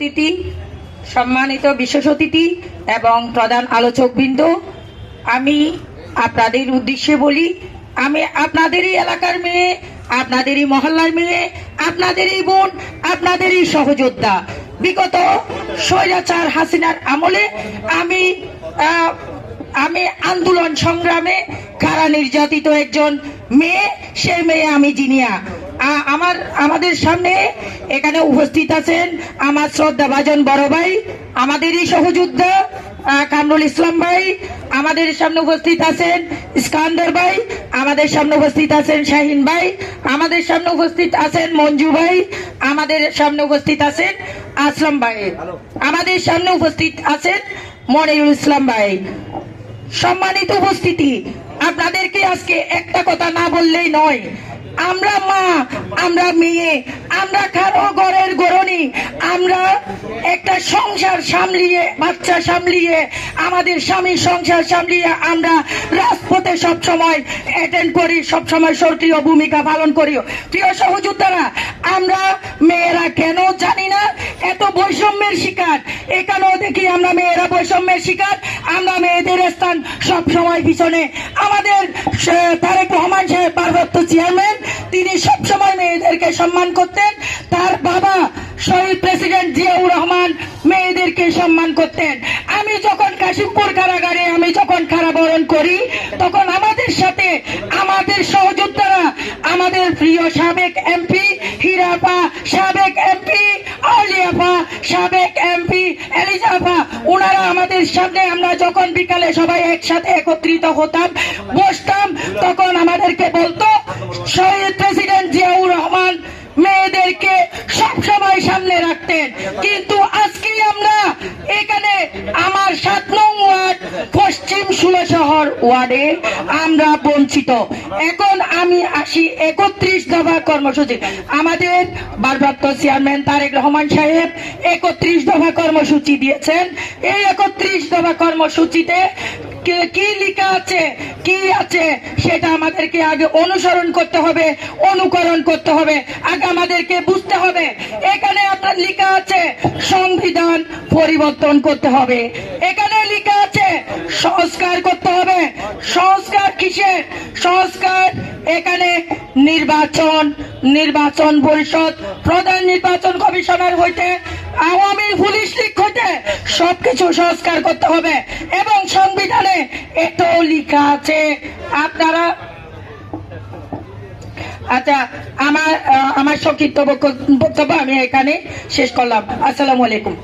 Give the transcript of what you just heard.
অতিথি, সম্মানিত বিশেষ অতিথি এবং প্রধান আলোচকবৃন্দ, আমি আপনাদের উদ্দেশ্যে বলি, আমি আপনাদেরই এলাকার মেয়ে আপনাদেরই মহল্লার মেয়ে আপনাদেরই বোন আপনাদেরই সহযোদ্ধা। বিগত স্বৈরাচার হাসিনার আমলে আমি আমি আন্দোলন সংগ্রামে কারা নির্যাতিত একজন মেয়ে সে মেয়ে আমি জিনিয়া। আমার, আমাদের সামনে এখানে উপস্থিত আছেন আমার শ্রদ্ধা ভাজন বড় ভাই, আমাদেরই সহযোদ্ধা কামরুল ইসলাম ভাই, আমাদের সামনে উপস্থিত আছেন ইস্কান্দার ভাই, আমাদের সামনে উপস্থিত আছেন শাহিন ভাই, আমাদের সামনে উপস্থিত আছেন মঞ্জু ভাই, আমাদের সামনে উপস্থিত আছেন আসলাম ভাই, আমাদের সামনে উপস্থিত আছেন মনিরুল ইসলাম ভাই। সম্মানিত উপস্থিতি, আপনাদেরকে আজকে একটা কথা না বললেই নয় আমরা মা, আমরা মেয়ে, আমরা কারও ঘরের গরনি আমরা একটা সংসার সামলিয়ে, বাচ্চা সামলিয়ে, আমাদের স্বামী সংসার সামলিয়ে আমরা রাজপথে সব সময় অ্যাটেন্ড করি সব সময় সক্রিয় ভূমিকা পালন করি। প্রিয় সহযোদ্ধারা, আমরা মেয়েরা কেন জানি না? এত বৈষম্যের শিকার। এখানেও দেখি আমরা মেয়েরা বৈষম্যের শিকার। আমরা মেয়েদের স্থান সব সময় পিছনে। আমাদের তারেক রহমান সাহেব পার্বত্য চেয়ারম্যান তিনি সব সময় মেয়েদেরকে সম্মান করতেন। তার বাবা শহীদ প্রেসিডেন্ট জিয়াউর রহমান মেয়েদেরকে সম্মান করতেন। আমি যখন কাশিমপুর কারাগারে, আমি যখন কারাবরণ করি, তখন আমাদের সাথে আমাদের সহযোদ্ধারা, আমাদের প্রিয় সাবেক এমপি হিরাপা, সাবেক এমপি আলিয়াপা সাবেক এমপি এলিজাফা ওনারা আমাদের সামনে আমরা যখন বিকালে সবাই একসাথে একত্রিত হতাম, বসতাম, তখন আমাদেরকে বলতো শহীদ প্রেসিডেন্ট জিয়াউর রহমান মেয়েদেরকে সব সময় সামনে রাখতেন। কিন্তু আজকে আমরা এখানে আমার সাত নং ওয়ার্ড, পশ্চিম শহর ওয়ার্ডে আমরা বঞ্চিত। এখন আমি আসি একত্রিশ দফা কর্মসূচি। আমাদের ভারপ্রাপ্ত চেয়ারম্যান তারেক রহমান সাহেব একত্রিশ দফা কর্মসূচি দিয়েছেন। এই একত্রিশ দফা কর্মসূচিতে কে- লেখা আছে, কি আছে, সেটা আমাদেরকে আগে অনুসরণ করতে হবে, অনুকরণ করতে হবে, আগে আমাদেরকে বুঝতে হবে। এখানে আপনার লেখা আছে, সংবিধান পরিবর্তন করতে হবে। এখানে লেখা আছে, সংস্কার করতে হবে। সংস্কার কিসের? সংস্কার এখানে নির্বাচন নির্বাচন পরিষদ, প্রধান নির্বাচন কমিশনার হইতে আওয়ামী পুলিশ লীগ হইতে সবকিছু সংস্কার করতে হবে এবং সংবিধানে এটাও লেখা আছে। আপনারা আচ্ছা আমার আমার সংক্ষিপ্ত বক্তব্য আমি এখানে শেষ করলাম। আসসালামু আলাইকুম।